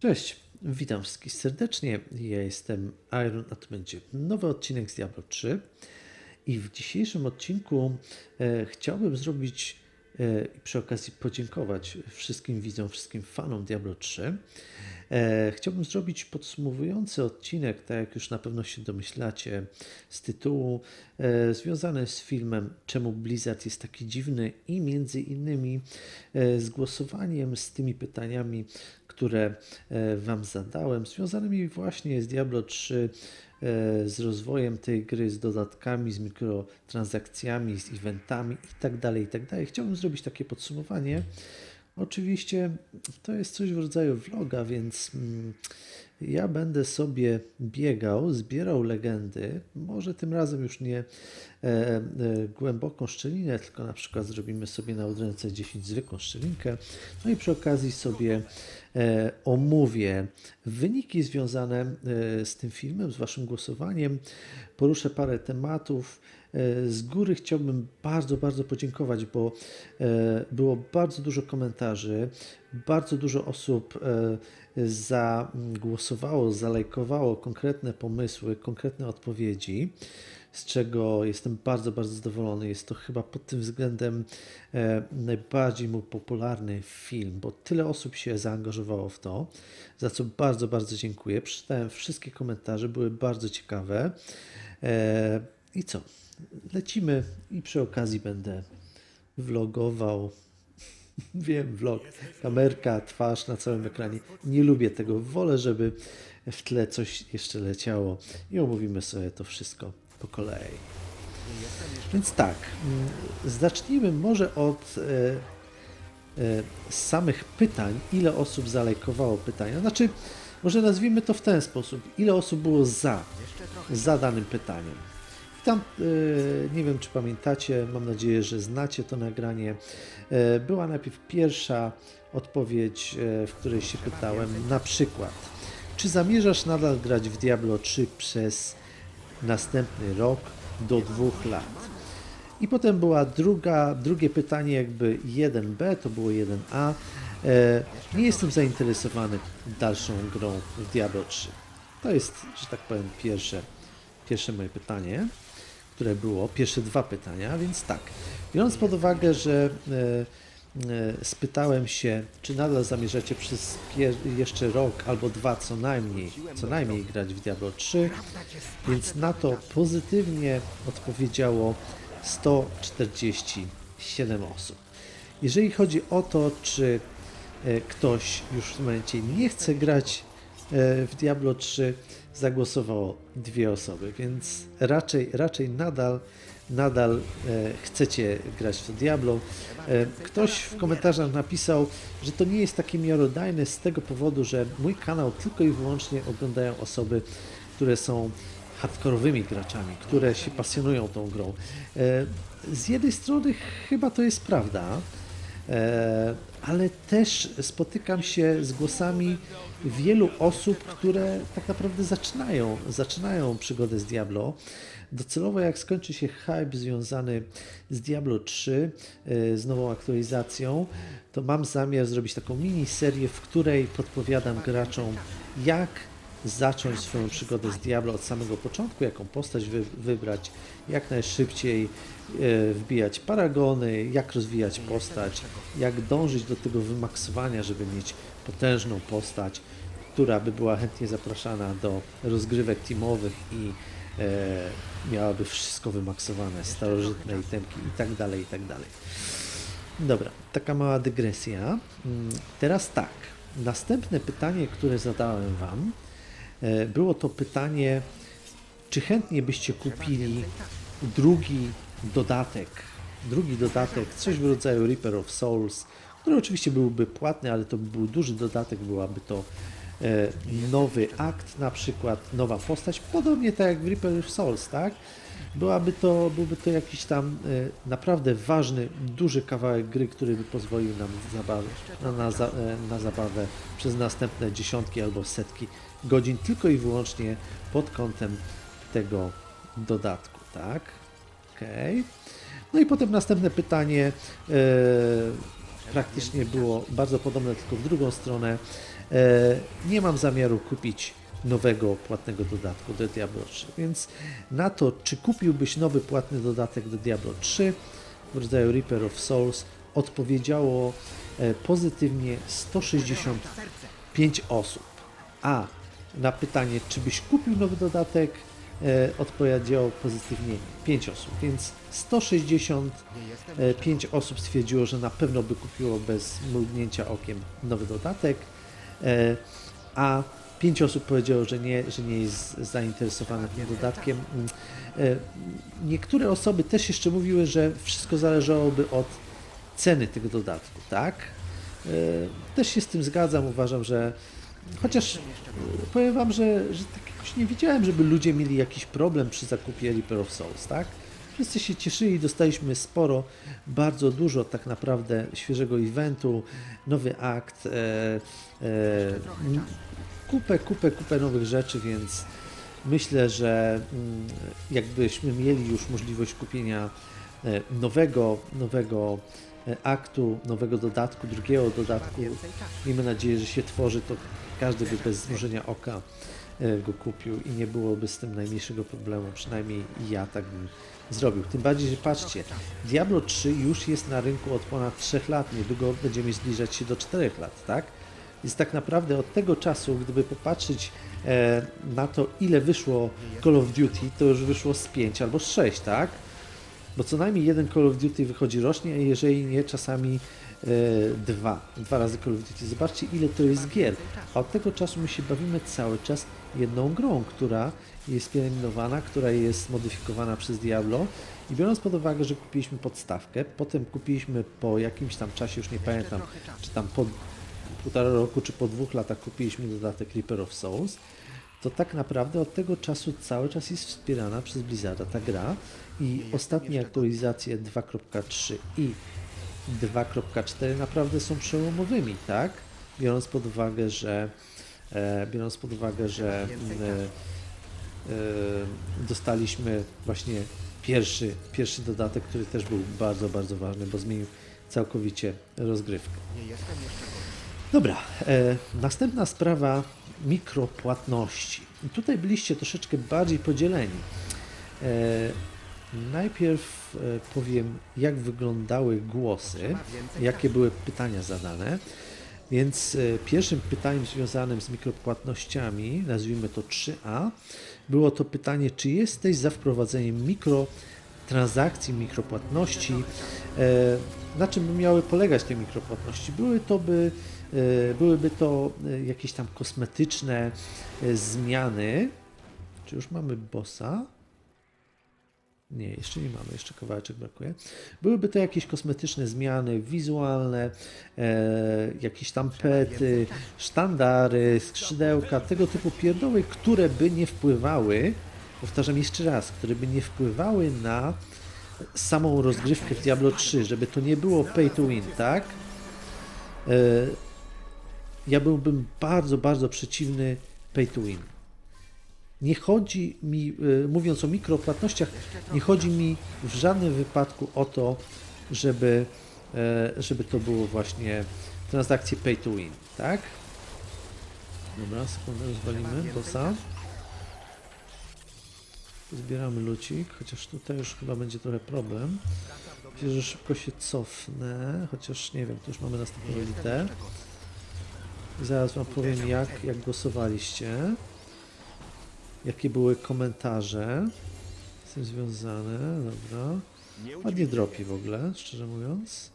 Cześć, witam wszystkich serdecznie. Ja jestem Iron, a to będzie nowy odcinek z Diablo 3. I w dzisiejszym odcinku e, chciałbym zrobić i przy okazji podziękować wszystkim widzom, wszystkim fanom Diablo 3. E, chciałbym zrobić podsumowujący odcinek, tak jak już na pewno się domyślacie z tytułu, e, związany z filmem Czemu Blizzard jest taki dziwny i między innymi e, z głosowaniem z tymi pytaniami, które e, Wam zadałem, związanymi właśnie z Diablo 3, e, z rozwojem tej gry, z dodatkami, z mikrotransakcjami, z eventami itd. itd. Chciałbym zrobić takie podsumowanie. Oczywiście to jest coś w rodzaju vloga, więc mm, ja będę sobie biegał, zbierał legendy. Może tym razem już nie e, e, głęboką szczelinę, tylko na przykład zrobimy sobie na odręce 10 zwykłą szczelinkę. No i przy okazji sobie e, omówię wyniki związane e, z tym filmem, z Waszym głosowaniem. Poruszę parę tematów. E, Z góry chciałbym bardzo, bardzo podziękować, bo e, było bardzo dużo komentarzy, bardzo dużo osób e, zagłosowało, zalajkowało konkretne pomysły, konkretne odpowiedzi, z czego jestem bardzo, bardzo zadowolony. Jest to chyba pod tym względem e, najbardziej mój popularny film, bo tyle osób się zaangażowało w to, za co bardzo, bardzo dziękuję. Przeczytałem wszystkie komentarze, były bardzo ciekawe. E, I co? Lecimy i przy okazji będę vlogował. Wiem, vlog, kamerka, twarz na całym ekranie. Nie lubię tego. Wolę, żeby w tle coś jeszcze leciało i omówimy sobie to wszystko po kolei. Więc tak, mm, zacznijmy może od e, e, samych pytań. Ile osób zalajkowało pytania? Znaczy, może nazwijmy to w ten sposób. Ile osób było za, za danym pytaniem? I Tam, e, nie wiem czy pamiętacie, mam nadzieję, że znacie to nagranie. Była najpierw pierwsza odpowiedź, w której się pytałem, na przykład, czy zamierzasz nadal grać w Diablo 3 przez następny rok do dwóch lat? I potem była druga, drugie pytanie, jakby 1B, to było 1A. E, nie jestem zainteresowany dalszą grą w Diablo 3. To jest, że tak powiem, pierwsze, pierwsze moje pytanie, które było, pierwsze dwa pytania, więc tak. Biorąc pod uwagę, że e, spytałem się, czy nadal zamierzacie przez jeszcze rok albo dwa co najmniej, co najmniej grać w Diablo 3, więc na to pozytywnie odpowiedziało 147 osób. Jeżeli chodzi o to, czy e, ktoś już w tym momencie nie chce grać e, w Diablo 3, zagłosowało dwie osoby, więc raczej, raczej nadal, nadal e, chcecie grać w Diablo. E, Ktoś w komentarzach napisał, że to nie jest takie miarodajne z tego powodu, że mój kanał tylko i wyłącznie oglądają osoby, które są hardkorowymi graczami, które się pasjonują tą grą. E, Z jednej strony chyba to jest prawda, ale też spotykam się z głosami wielu osób, które tak naprawdę zaczynają, zaczynają przygodę z Diablo. Docelowo jak skończy się hype związany z Diablo 3, e, z nową aktualizacją, to mam zamiar zrobić taką mini serię, w której podpowiadam graczom, jak zacząć swoją przygodę z Diablo od samego początku, jaką postać wy, wybrać, jak najszybciej e, wbijać paragony, jak rozwijać postać, jak dążyć do tego wymaksowania, żeby mieć potężną postać, która by była chętnie zapraszana do rozgrywek teamowych i miałaby wszystko wymaksowane, starożytne itemki i tak dalej, i tak dalej. Dobra, taka mała dygresja. Mm, Teraz tak, następne pytanie, które zadałem Wam, e, było to pytanie, czy chętnie byście kupili drugi dodatek, drugi dodatek, coś w rodzaju Reaper of Souls, który oczywiście byłby płatny, ale to by był duży dodatek, byłaby to e, nowy akt, na przykład nowa postać, podobnie tak jak w Reaper of Souls, tak? Byłaby to, byłby to jakiś tam e, naprawdę ważny, duży kawałek gry, który by pozwolił nam zabawy, na, na, za, e, na zabawę przez następne dziesiątki albo setki godzin, tylko i wyłącznie pod kątem tego dodatku, tak? Okej. No i potem następne pytanie, e, praktycznie było bardzo podobne, tylko w drugą stronę. E, nie mam zamiaru kupić nowego płatnego dodatku do Diablo 3, więc na to, czy kupiłbyś nowy płatny dodatek do Diablo 3 w rodzaju Reaper of Souls, odpowiedziało e, pozytywnie 165 osób. A na pytanie, czy byś kupił nowy dodatek, e, odpowiedziało pozytywnie 5 osób, więc 165 osób stwierdziło, że na pewno by kupiło bez mrugnięcia okiem nowy dodatek, a 5 osób powiedziało, że nie, że nie jest zainteresowane tym dodatkiem. E, Niektóre osoby też jeszcze mówiły, że wszystko zależałoby od ceny tego dodatku, tak? E, Też się z tym zgadzam, uważam, że chociaż e, powiem Wam, że, że tak jakoś nie widziałem, żeby ludzie mieli jakiś problem przy zakupie Reaper of Souls, tak? Wszyscy się cieszyli, dostaliśmy sporo, bardzo dużo tak naprawdę świeżego eventu, nowy akt, e, e, kupę, kupę, kupę nowych rzeczy, więc myślę, że mm, jakbyśmy mieli już możliwość kupienia e, nowego, nowego e, aktu, nowego dodatku, drugiego dodatku, miejmy nadzieję, że się tworzy, to każdy by bez zmrużenia oka e, go kupił i nie byłoby z tym najmniejszego problemu, przynajmniej ja tak bym zrobił. Tym bardziej, że patrzcie, Diablo 3 już jest na rynku od ponad 3 lat, niedługo będziemy zbliżać się do 4 lat, tak? Więc tak naprawdę od tego czasu, gdyby popatrzeć e, na to, ile wyszło Call of Duty, to już wyszło z 5 albo z 6, tak? Bo co najmniej jeden Call of Duty wychodzi rocznie, a jeżeli nie, czasami e, dwa. Dwa razy Call of Duty. Zobaczcie, ile to jest gier. A od tego czasu my się bawimy cały czas jedną grą, która jest pielęgnowana, która jest modyfikowana przez Diablo. I biorąc pod uwagę, że kupiliśmy podstawkę, potem kupiliśmy po jakimś tam czasie, już nie pamiętam, czy tam po półtora roku, czy po dwóch latach kupiliśmy dodatek Reaper of Souls, to tak naprawdę od tego czasu cały czas jest wspierana przez Blizzarda ta gra i ostatnie aktualizacje 2.3 i 2.4 naprawdę są przełomowymi, tak? Biorąc pod uwagę, że biorąc pod uwagę, że e, e, dostaliśmy właśnie pierwszy, pierwszy dodatek, który też był bardzo, bardzo ważny, bo zmienił całkowicie rozgrywkę. Dobra, e, następna sprawa mikropłatności. I tutaj byliście troszeczkę bardziej podzieleni. E, najpierw e, powiem, jak wyglądały głosy, jakie były pytania zadane. Więc e, pierwszym pytaniem związanym z mikropłatnościami, nazwijmy to 3A, było to pytanie, czy jesteś za wprowadzeniem mikrotransakcji, mikropłatności? E, na czym by miały polegać te mikropłatności? Były to by E, Byłyby to jakieś tam kosmetyczne zmiany. Czy już mamy bossa? Nie, jeszcze nie mamy, jeszcze kawałeczek brakuje. Byłyby to jakieś kosmetyczne zmiany wizualne, e, jakieś tam pety, sztandary, skrzydełka, tego typu pierdoły, które by nie wpływały, powtarzam jeszcze raz, które by nie wpływały na samą rozgrywkę w Diablo 3, żeby to nie było pay to win, tak? E, ja byłbym bardzo, bardzo przeciwny pay to win. Nie chodzi mi, y, mówiąc o mikropłatnościach, nie chodzi mi w żadnym wypadku o to, żeby, e, żeby to było właśnie transakcje pay to win, tak? Dobra, sekundę, rozwalimy bossa. Zbieramy lucik, chociaż tutaj już chyba będzie trochę problem. Myślę, że szybko się cofnę, chociaż nie wiem, to już mamy następną elitę. Zaraz Wam powiem, jak, jak głosowaliście. Jakie były komentarze z tym związane. Dobra. Ładnie dropi w ogóle, szczerze mówiąc.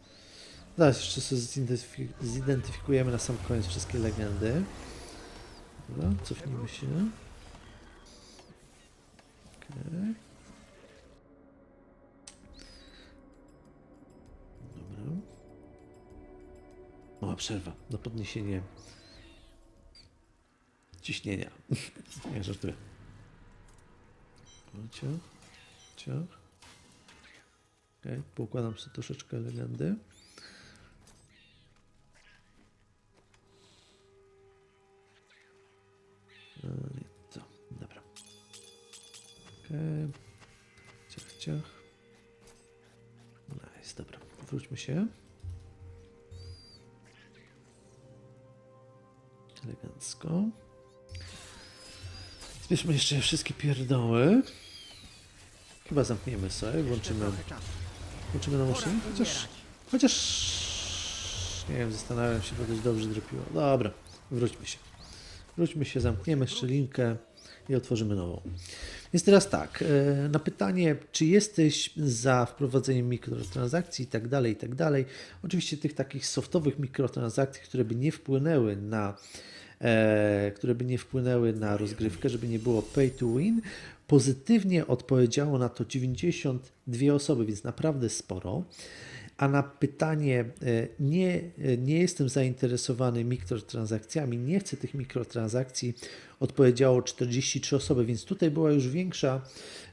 Zaraz jeszcze sobie zidentyfi- zidentyfikujemy na sam koniec wszystkie legendy. Dobra, cofnijmy się. Okej. Dobra. Mała przerwa na podniesienie ciśnienia. Nie żartuję. Ciach, ciach. Okay, poukładam sobie troszeczkę legendy. E, nie to, dobra. Okay. Ciach, ciach. Nice, dobra. Wróćmy się. Elegancko. Zbierzmy jeszcze wszystkie pierdoły. Chyba zamkniemy sobie, włączymy, włączymy na maszynę, chociaż, chociaż nie wiem, zastanawiam się, bo dość dobrze dropiło. Dobra, wróćmy się. Wróćmy się, zamkniemy szczelinkę i otworzymy nową. Więc teraz tak, e, na pytanie, czy jesteś za wprowadzeniem mikrotransakcji i tak dalej, i tak dalej. Oczywiście tych takich softowych mikrotransakcji, które by nie wpłynęły na które by nie wpłynęły na rozgrywkę, żeby nie było pay to win. Pozytywnie odpowiedziało na to 92 osoby, więc naprawdę sporo. A na pytanie e, nie, e, nie jestem zainteresowany mikrotransakcjami, nie chcę tych mikrotransakcji, odpowiedziało 43 osoby, więc tutaj była już większa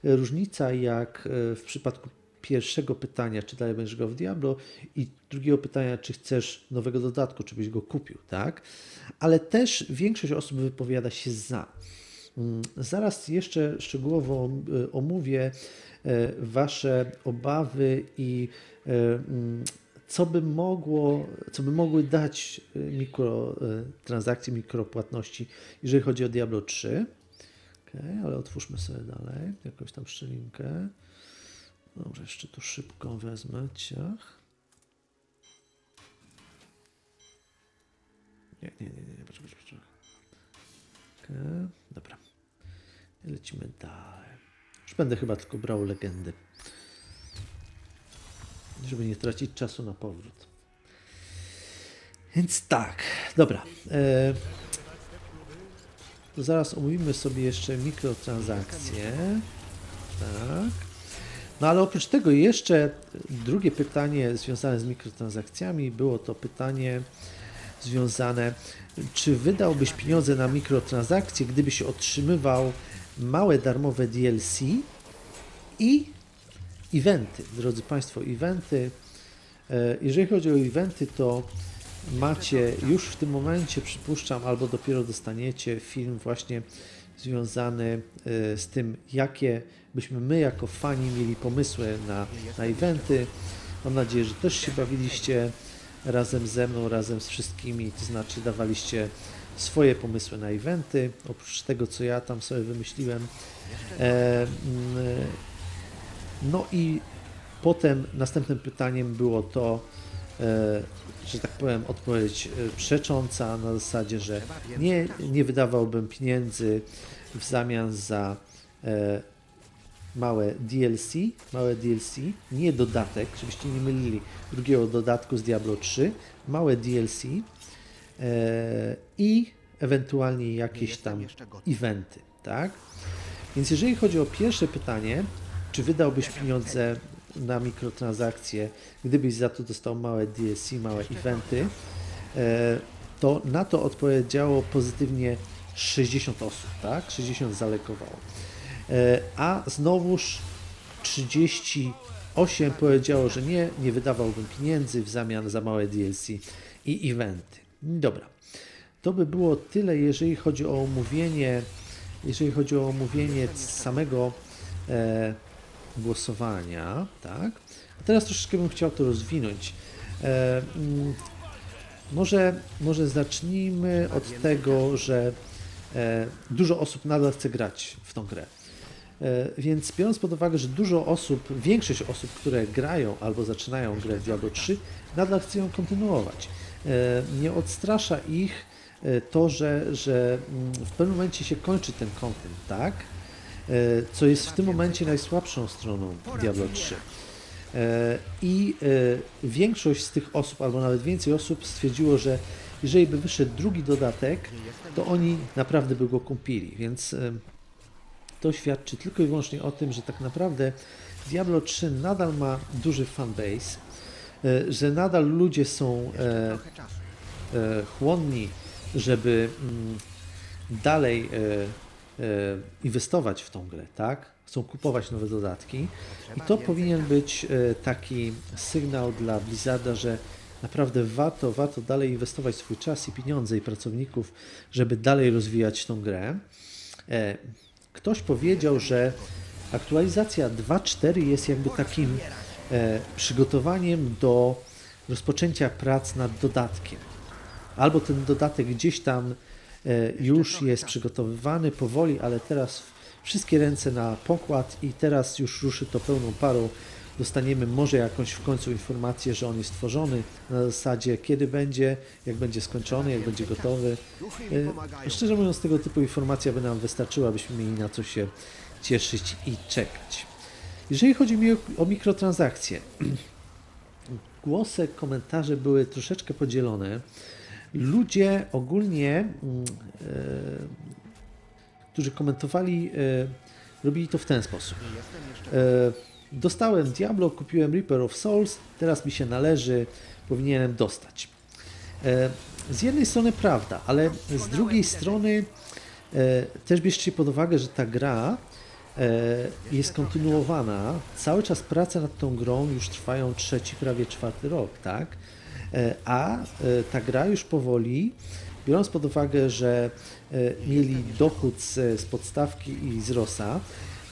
e, różnica jak e, w przypadku pierwszego pytania, czy dalej będziesz go w Diablo i drugiego pytania, czy chcesz nowego dodatku, czy byś go kupił, tak? Ale też większość osób wypowiada się za. Mm, Zaraz jeszcze szczegółowo e, omówię e, Wasze obawy i e, mm, co by mogło, co by mogły dać mikrotransakcje, mikropłatności, jeżeli chodzi o Diablo 3. Okay, ale otwórzmy sobie dalej jakąś tam szczelinkę. Dobrze, jeszcze tu szybko wezmę ciach. Nie, nie, nie, nie, nie, poczekaj, poczekaj. Okay, dobra. Lecimy dalej. Już będę chyba tylko brał legendy. Żeby nie tracić czasu na powrót. Więc tak, dobra. E, to zaraz omówimy sobie jeszcze mikrotransakcje. Tak. No ale oprócz tego jeszcze drugie pytanie związane z mikrotransakcjami było to pytanie związane, czy wydałbyś pieniądze na mikrotransakcje, gdybyś otrzymywał małe darmowe DLC i eventy. Drodzy Państwo, eventy. e, Jeżeli chodzi o eventy, to macie już w tym momencie, przypuszczam, albo dopiero dostaniecie film właśnie związany e, z tym, jakie byśmy my jako fani mieli pomysły na, na eventy. Mam nadzieję, że też się bawiliście razem ze mną, razem z wszystkimi, to znaczy dawaliście swoje pomysły na eventy, oprócz tego, co ja tam sobie wymyśliłem. E, mm, no i potem następnym pytaniem było to, e, że tak powiem, odpowiedź e, przecząca na zasadzie, że nie, nie wydawałbym pieniędzy w zamian za e, małe DLC, małe DLC, nie dodatek, żebyście nie mylili drugiego dodatku z Diablo 3, małe DLC e, i ewentualnie jakieś tam eventy, tak? Więc jeżeli chodzi o pierwsze pytanie, czy wydałbyś pieniądze na mikrotransakcje, gdybyś za to dostał małe DLC, małe eventy, e, to na to odpowiedziało pozytywnie 60 osób, tak? 60 zalekowało. E, A znowuż 38 powiedziało, że nie, nie wydawałbym pieniędzy w zamian za małe DLC i eventy. Dobra. To by było tyle, jeżeli chodzi o omówienie, jeżeli chodzi o omówienie samego e, głosowania, tak? A teraz troszeczkę bym chciał to rozwinąć. E, mm, może, może zacznijmy od tego, że e, dużo osób nadal chce grać w tą grę. E, Więc biorąc pod uwagę, że dużo osób, większość osób, które grają albo zaczynają grę w Diablo 3, nadal chce ją kontynuować. E, Nie odstrasza ich e, to, że, że mm, w pewnym momencie się kończy ten content, tak? E, Co jest w tym momencie najsłabszą stroną Diablo 3. E, I e, większość z tych osób, albo nawet więcej osób stwierdziło, że jeżeli by wyszedł drugi dodatek, to oni naprawdę by go kupili. Więc to świadczy tylko i wyłącznie o tym, że tak naprawdę Diablo 3 nadal ma duży fanbase, że nadal ludzie są chłonni, żeby mm, dalej inwestować w tą grę, tak? Chcą kupować nowe dodatki i to powinien być e, taki sygnał dla Blizzarda, że naprawdę warto, warto dalej inwestować swój czas i pieniądze i pracowników, żeby dalej rozwijać tą grę. E, Ktoś powiedział, że aktualizacja 2.4 jest jakby takim e, przygotowaniem do rozpoczęcia prac nad dodatkiem. Albo ten dodatek gdzieś tam e, już jest przygotowywany powoli, ale teraz wszystkie ręce na pokład i teraz już ruszy to pełną parą. Dostaniemy może jakąś w końcu informację, że on jest tworzony na zasadzie kiedy będzie, jak będzie skończony, jak będzie gotowy. E, Szczerze mówiąc, tego typu informacja by nam wystarczyła, byśmy mieli na co się cieszyć i czekać. Jeżeli chodzi mi o, o mikrotransakcje, głosy, komentarze były troszeczkę podzielone. Ludzie ogólnie, mm, e, którzy komentowali, e, robili to w ten sposób. E, dostałem Diablo, kupiłem Reaper of Souls, teraz mi się należy, powinienem dostać. Z jednej strony prawda, ale z drugiej strony też bierzcie pod uwagę, że ta gra jest kontynuowana. Cały czas prace nad tą grą już trwają trzeci, prawie czwarty rok, tak? E, A e, ta gra już powoli, biorąc pod uwagę, że e, mieli dochód z, z podstawki i z ROSA,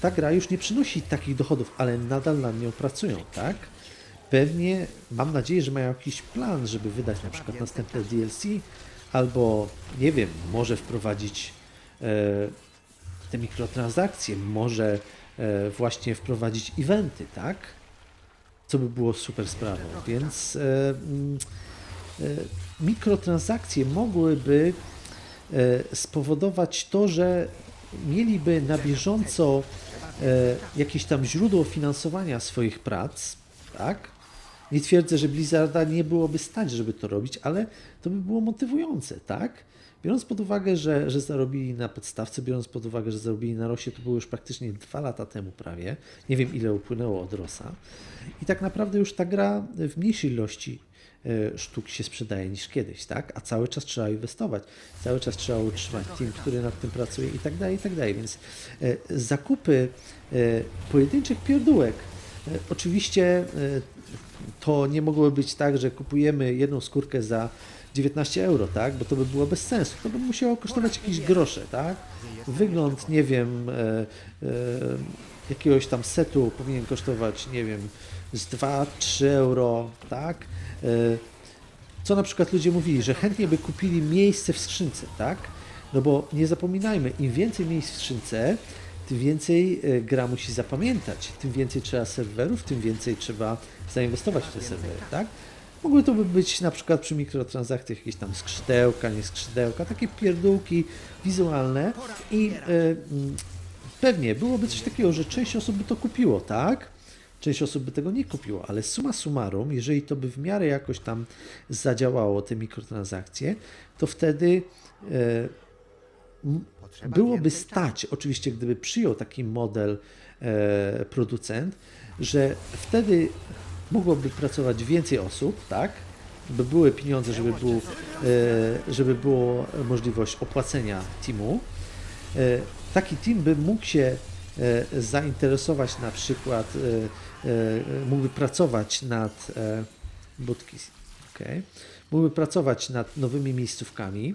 ta gra już nie przynosi takich dochodów, ale nadal nad nią pracują, tak? Pewnie mam nadzieję, że mają jakiś plan, żeby wydać na przykład następne DLC, albo nie wiem, może wprowadzić te mikrotransakcje, może właśnie wprowadzić eventy, tak? Co by było super sprawą. Więc e, mm, e, mikrotransakcje mogłyby e, spowodować to, że mieliby na bieżąco e, jakieś tam źródło finansowania swoich prac, tak? Nie twierdzę, że Blizzarda nie byłoby stać, żeby to robić, ale to by było motywujące, tak? Biorąc pod uwagę, że, że zarobili na podstawce, biorąc pod uwagę, że zarobili na Rosie, to było już praktycznie dwa lata temu prawie. Nie wiem, ile upłynęło od Rosa. I tak naprawdę już ta gra w mniejszej ilości e, sztuk się sprzedaje niż kiedyś, tak? A cały czas trzeba inwestować, cały czas trzeba utrzymać team, który nad tym pracuje i tak dalej, i tak dalej. Więc e, zakupy e, pojedynczych pierdółek, oczywiście to nie mogło być tak, że kupujemy jedną skórkę za 19 euro, tak? Bo to by było bez sensu. To by musiało kosztować jakieś grosze, tak? Wygląd, nie wiem, e, e, jakiegoś tam setu powinien kosztować, nie wiem, z 2-3 euro, tak? E, co na przykład ludzie mówili, że chętnie by kupili miejsce w skrzynce, tak? No bo nie zapominajmy, im więcej miejsc w skrzynce, tym więcej e, gra musi zapamiętać, tym więcej trzeba serwerów, tym więcej trzeba zainwestować w te serwery, tak? Mogły to by być na przykład przy mikrotransakcjach jakieś tam skrzydełka, nie skrzydełka, takie pierdółki wizualne i mm, pewnie byłoby coś takiego, że część osób by to kupiło, tak? Część osób by tego nie kupiło, ale suma summarum, jeżeli to by w miarę jakoś tam zadziałało, te mikrotransakcje, to wtedy e, byłoby stać, oczywiście gdyby przyjął taki model e, producent, że wtedy mogłoby pracować więcej osób, tak? By były pieniądze, żeby, był, e, żeby było możliwość opłacenia teamu. E, taki team by mógł się e, zainteresować na przykład, mógłby pracować nad budki, okay. mógłby pracować nad nowymi miejscówkami,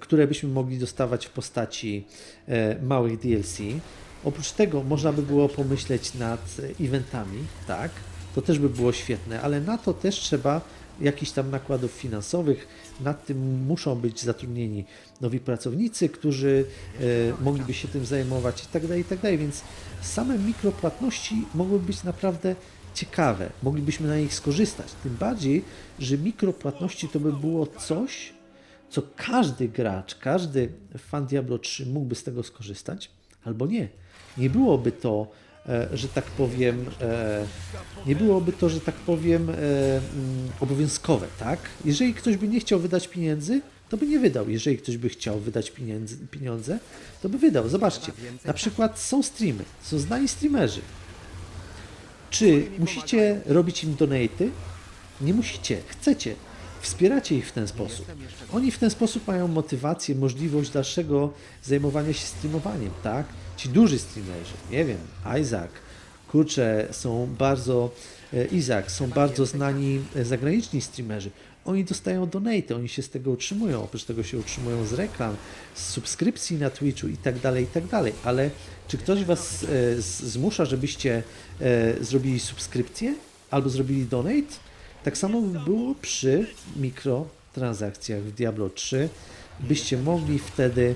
które byśmy mogli dostawać w postaci małych DLC. Oprócz tego można by było pomyśleć nad eventami, tak, to też by było świetne, ale na to też trzeba jakichś tam nakładów finansowych. Nad tym muszą być zatrudnieni nowi pracownicy, którzy e, mogliby się tym zajmować i tak dalej, i tak dalej. Więc same mikropłatności mogłyby być naprawdę ciekawe. Moglibyśmy na nich skorzystać. Tym bardziej, że mikropłatności to by było coś, co każdy gracz, każdy fan Diablo 3 mógłby z tego skorzystać, albo nie. Nie byłoby to, że tak powiem, e, nie byłoby to, że tak powiem, e, mm, obowiązkowe, tak? Jeżeli ktoś by nie chciał wydać pieniędzy, to by nie wydał. Jeżeli ktoś by chciał wydać pieniędzy, pieniądze, to by wydał. Zobaczcie, na przykład są streamy, są znani streamerzy. Czy musicie robić im donaty? Nie musicie, chcecie. Wspieracie ich w ten sposób. Oni w ten sposób mają motywację, możliwość dalszego zajmowania się streamowaniem, tak? Ci duży streamerzy, nie wiem, Isaac, kurczę, są bardzo, e, Izak, są bardzo znani e, zagraniczni streamerzy. Oni dostają donate, oni się z tego utrzymują, oprócz tego się utrzymują z reklam, z subskrypcji na Twitchu i tak dalej, i tak dalej. Ale czy ktoś was e, zmusza, żebyście zrobili subskrypcję albo zrobili donate? Tak samo by było przy mikrotransakcjach w Diablo 3. byście mogli wtedy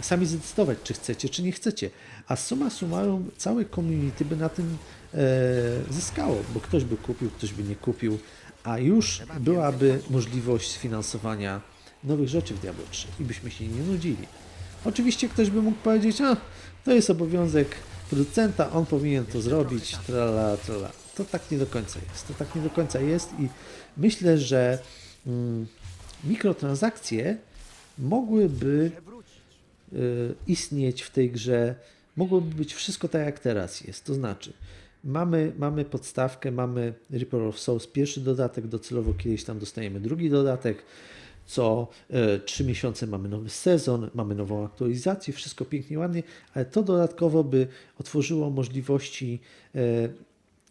sami zdecydować, czy chcecie, czy nie chcecie. A suma summarum, całe community by na tym e, zyskało, bo ktoś by kupił, ktoś by nie kupił, a już byłaby możliwość sfinansowania nowych rzeczy w Diablo 3 i byśmy się nie nudzili. Oczywiście ktoś by mógł powiedzieć, a to jest obowiązek producenta, on powinien to zrobić, trala, trala. To tak nie do końca jest. To tak nie do końca jest i myślę, że mm, mikrotransakcje mogłyby y, istnieć w tej grze, mogłoby być wszystko tak jak teraz jest. To znaczy, mamy, mamy podstawkę, mamy Reaper of Souls, pierwszy dodatek, docelowo kiedyś tam dostajemy drugi dodatek, co e, trzy miesiące mamy nowy sezon, mamy nową aktualizację, wszystko pięknie, ładnie, ale to dodatkowo by otworzyło możliwości e,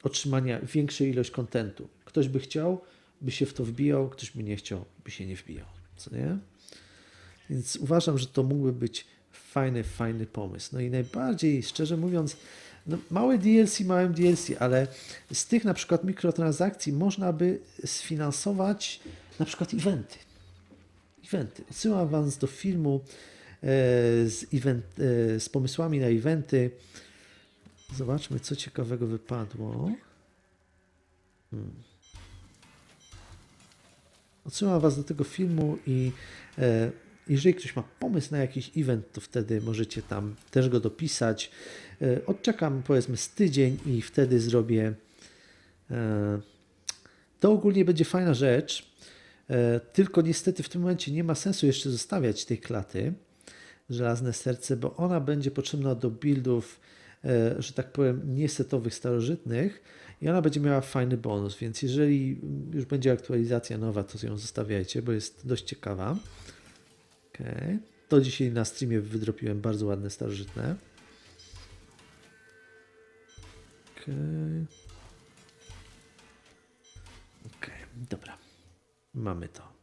otrzymania większej ilość kontentu. Ktoś by chciał, by się w to wbijał, ktoś by nie chciał, by się nie wbijał. Co nie? Więc uważam, że to mógłby być fajny, fajny pomysł. No i najbardziej, szczerze mówiąc, no małe DLC, małym DLC, ale z tych na przykład mikrotransakcji można by sfinansować na przykład eventy. Eventy. Odsyłam Was do filmu e, z, event, e, z pomysłami na eventy. Zobaczmy, co ciekawego wypadło. Hmm. Odsyłam Was do tego filmu i e, jeżeli ktoś ma pomysł na jakiś event, to wtedy możecie tam też go dopisać. E, odczekam powiedzmy z tydzień i wtedy zrobię. E, to ogólnie będzie fajna rzecz, e, tylko niestety w tym momencie nie ma sensu jeszcze zostawiać tej klaty żelazne serce, bo ona będzie potrzebna do buildów, że tak powiem, niesetowych, starożytnych i ona będzie miała fajny bonus, więc jeżeli już będzie aktualizacja nowa, to ją zostawiajcie, bo jest dość ciekawa. Okay. To dzisiaj na streamie wydropiłem bardzo ładne starożytne. Okej. Okej, dobra. Mamy to.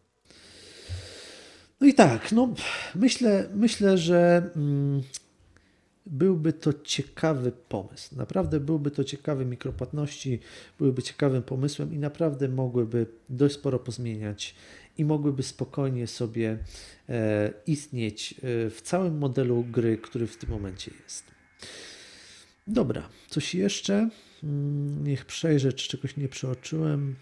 No i tak, no myślę, myślę że mm, byłby to ciekawy pomysł. Naprawdę byłby to ciekawy mikropłatności, byłyby ciekawym pomysłem i naprawdę mogłyby dość sporo pozmieniać i mogłyby spokojnie sobie e, istnieć e, w całym modelu gry, który w tym momencie jest. Dobra, coś jeszcze? Mm, Niech przejrzę, czy czegoś nie przeoczyłem.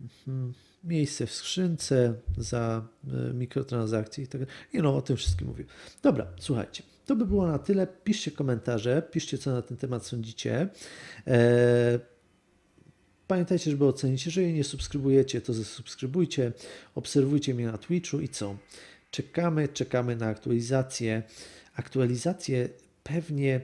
Mhm. Miejsce w skrzynce za e, mikrotransakcje i tak dalej. Nie no, o tym wszystkim mówię. Dobra, słuchajcie. To by było na tyle. Piszcie komentarze, piszcie co na ten temat sądzicie. E, Pamiętajcie, żeby ocenić. Jeżeli nie subskrybujecie, to zasubskrybujcie. Obserwujcie mnie na Twitchu i co? Czekamy, czekamy na aktualizację. Aktualizację pewnie,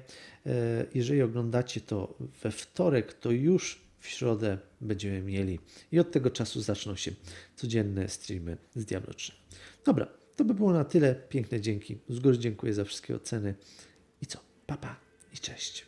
e, jeżeli oglądacie to we wtorek, to już w środę będziemy mieli. I od tego czasu zaczną się codzienne streamy z Diablo 3. Dobra, to by było na tyle. Piękne dzięki. Z góry dziękuję za wszystkie oceny. I co? Papa pa i cześć.